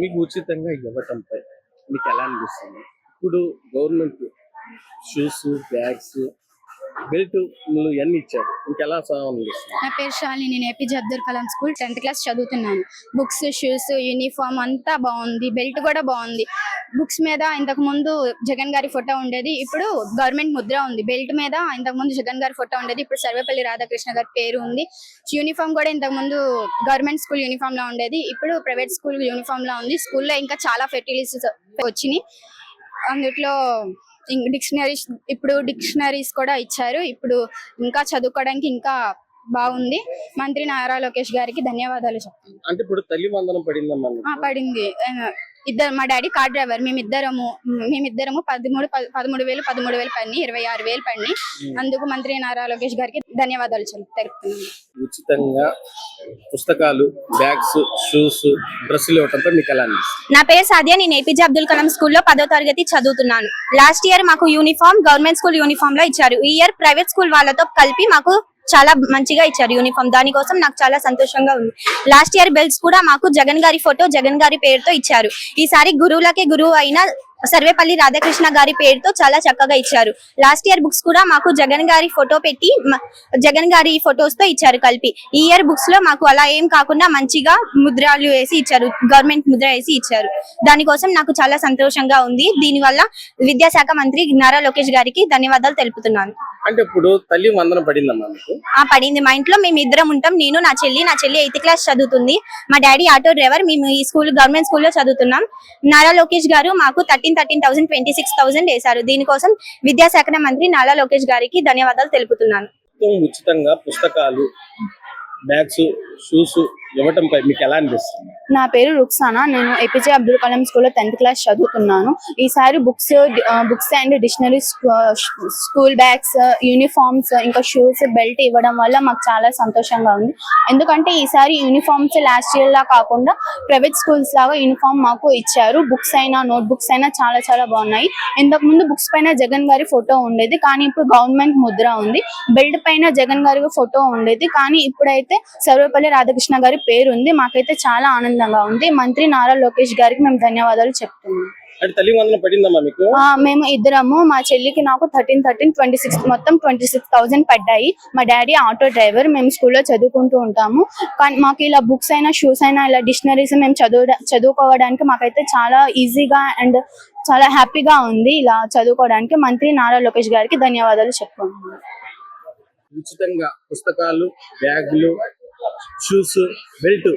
మీకు ఉచితంగా ఇవ్వటంపై మీకు ఎలా అనిపిస్తుంది? ఇప్పుడు గవర్నమెంట్ షూస్ బ్యాగ్స్ బెల్ట్ ఇవన్నీ ఇచ్చారు. ఇంకెలా నా పేరు షాలి నేను APJ Abdul Kalam school tenth class చదువుతున్నాను. బుక్స్ షూస్ యూనిఫామ్ అంతా బాగుంది. బెల్ట్ కూడా బాగుంది. బుక్స్ మీద ఇంతకు ముందు జగన్ గారి ఫోటో ఉండేది. ఇప్పుడు గవర్నమెంట్ ముద్ర ఉంది. బెల్ట్ మీద ఇంతకు ముందు జగన్ గారి ఫోటో ఉండేది. ఇప్పుడు సర్వేపల్లి రాధాకృష్ణ గారి పేరు ఉంది. యూనిఫామ్ కూడా ఇంతకు ముందు గవర్నమెంట్ స్కూల్ యూనిఫామ్ లా ఉండేది. ఇప్పుడు ప్రైవేట్ స్కూల్ యూనిఫామ్ లా ఉంది. స్కూల్లో ఇంకా చాలా ఫెసిలిటీస్ వచ్చినాయి. అందుట్లో డిక్షనరీస్ ఇప్పుడు డిక్షనరీస్ కూడా ఇచ్చారు. ఇప్పుడు ఇంకా చదువుకోవడానికి ఇంకా బాగుంది. మంత్రి నారా లోకేష్ గారికి ధన్యవాదాలు చెప్తాను అంటే ఇప్పుడు తల్లి వందనం పడింది. ఆ, ఇద్దరు మా డాడీ కార్ డ్రైవర్. మేమిద్దరము మేమిద్దరము పదమూడు పదమూడు వేలు పదమూడు వేలు పడిని ఇరవై ఆరు వేలు పడిని అందుకు మంత్రి నారా లోకేష్ గారికి ధన్యవాదాలు తెలుపుతున్నాను ఉచితంగా పుస్తకాలు బ్యాగ్స్ షూస్ డ్రెస్సులు ఇవ్వటంపై మీకు ఎలా నా పేరు సాదియా నేను ఏపీజే అబ్దుల్ కలాం స్కూల్లో పదో తరగతి చదువుతున్నాను. లాస్ట్ ఇయర్ మాకు యూనిఫామ్ గవర్నమెంట్ స్కూల్ యూనిఫామ్లో ఇచ్చారు. ఈ ఇయర్ ప్రైవేట్ స్కూల్ వాళ్ళతో కలిపి మాకు చాలా మంచిగా ఇచ్చారు యూనిఫామ్ దానికోసం నాకు చాలా సంతోషంగా ఉంది. లాస్ట్ ఇయర్ బెల్ట్స్ కూడా మాకు జగన్ గారి ఫోటో జగన్ గారి పేరుతో ఇచ్చారు. ఈసారి గురువులకే గురువు అయిన సర్వేపల్లి రాధాకృష్ణ గారి పేరుతో చాలా చక్కగా ఇచ్చారు. లాస్ట్ ఇయర్ బుక్స్ కూడా మాకు జగన్ గారి ఫోటో పెట్టి జగన్ గారి ఫొటోస్తో ఇచ్చారు కలిపి. ఈ ఇయర్ బుక్స్లో మాకు అలా ఏం కాకుండా మంచిగా ముద్రలు వేసి ఇచ్చారు. గవర్నమెంట్ ముద్ర వేసి ఇచ్చారు. దానికోసం నాకు చాలా సంతోషంగా ఉంది. దీనివల్ల విద్యాశాఖ మంత్రి నారా లోకేష్ గారికి ధన్యవాదాలు తెలుపుతున్నాను. అంటే ఇప్పుడు తల్లి వందనం పడిందమ్మా ఆ పడింది. మా ఇంట్లో మేము ఇద్దరం ఉంటాం. నేను నా చెల్లి నా చెల్లి ఎయిత్ క్లాస్ చదువుతుంది. మా డాడీ ఆటో డ్రైవర్. మేము ఈ స్కూల్ గవర్నమెంట్ స్కూల్లో చదువుతున్నాం. నారా లోకేష్ గారు మాకు thirteen thirteen thousand twenty six thousand వేశారు. దీనికోసం విద్యాశాఖ మంత్రి నాలా లోకేష్ గారికి ధన్యవాదాలు తెలుపుతున్నాను. ఉచితంగా పుస్తకాలు బ్యాగ్స్ షూస్ ఇవ్వటంపై మీకు ఎలా అనిపిస్తుంది? నా పేరు రుక్సానా. నేను ఏపీజే అబ్దుల్ కలాం స్కూల్లో టెన్త్ క్లాస్ చదువుతున్నాను. ఈసారి books books and dictionary school bags uniforms ఇంకా షూస్ బెల్ట్ ఇవ్వడం వల్ల మాకు చాలా సంతోషంగా ఉంది. ఎందుకంటే ఈసారి యూనిఫామ్స్ లాస్ట్ ఇయర్ లా కాకుండా ప్రైవేట్ స్కూల్స్ లాగా యూనిఫామ్ మాకు ఇచ్చారు. బుక్స్ అయినా నోట్ బుక్స్ అయినా చాలా చాలా బాగున్నాయి. ఇంతకు ముందు బుక్స్ పైన జగన్ గారి ఫోటో ఉండేది. కానీ ఇప్పుడు గవర్నమెంట్ ముద్ర ఉంది. బెల్ట్ పైన జగన్ గారి ఫోటో ఉండేది. కానీ ఇప్పుడైతే సర్వేపల్లి రాధాకృష్ణ గారి పేరు ఉంది మాకైతే చాలా ఆనందం ఆనందంగా ఉంది. మంత్రి నారా లోకేష్ గారికి మేము ధన్యవాదాలు చెప్తున్నాం. మేము ఇద్దరము మా చెల్లికి నాకు థర్టీన్ థర్టీన్ ట్వంటీ సిక్స్ మొత్తం ట్వంటీ సిక్స్ థౌసండ్ పడ్డాయి. మా డాడీ ఆటో డ్రైవర్ మేము స్కూల్లో చదువుకుంటూ ఉంటాము. కానీ మాకు ఇలా బుక్స్ అయినా షూస్ అయినా ఇలా డిక్షనరీస్ మేము చదువు చదువుకోవడానికి మాకైతే చాలా ఈజీగా అండ్ చాలా హ్యాపీగా ఉంది ఇలా చదువుకోవడానికి. మంత్రి నారా లోకేష్ గారికి ధన్యవాదాలు చెప్పుకుంటున్నాను ఉచితంగా పుస్తకాలు బ్యాగులు షూస్ బెల్ట్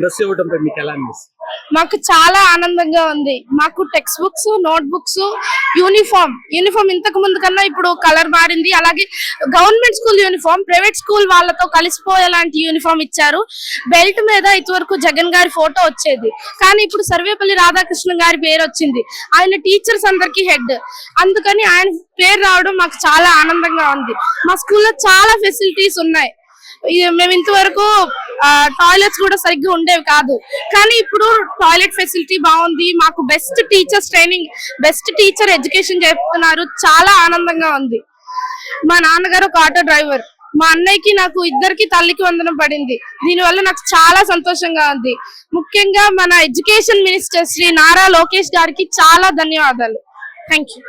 డ్రెస్ ఇవ్వడంపై మీకు ఎలా అనిపిస్తుంది? మాకు చాలా ఆనందంగా ఉంది. మాకు text books note books uniform uniform ఇంతకు ముందు కన్నా ఇప్పుడు కలర్ మారింది. అలాగే government school uniform private school వాళ్ళతో కలిసిపోయేలాంటి యూనిఫామ్ ఇచ్చారు. బెల్ట్ మీద ఇదివరకు జగన్ గారి ఫోటో వచ్చేది. కానీ ఇప్పుడు సర్వేపల్లి రాధాకృష్ణ గారి పేరు వచ్చింది. ఆయన టీచర్స్ అందరికి హెడ్ అందుకని ఆయన పేరు రావడం మాకు చాలా ఆనందంగా ఉంది. మా స్కూల్లో చాలా ఫెసిలిటీస్ ఉన్నాయి. మేము ఇంతవరకు టాయిలెట్స్ కూడా సరిగ్గా ఉండేవి కాదు. కానీ ఇప్పుడు టాయిలెట్ ఫెసిలిటీ బాగుంది మాకు best teachers training best teacher education చెప్తున్నారు చాలా ఆనందంగా ఉంది. మా నాన్నగారు ఒక ఆటో డ్రైవర్ మా అన్నయ్యకి నాకు ఇద్దరికి తల్లికి వందనం పడింది. దీనివల్ల నాకు చాలా సంతోషంగా ఉంది. ముఖ్యంగా మన ఎడ్యుకేషన్ మినిస్టర్ శ్రీ నారా లోకేష్ గారికి చాలా ధన్యవాదాలు. Thank you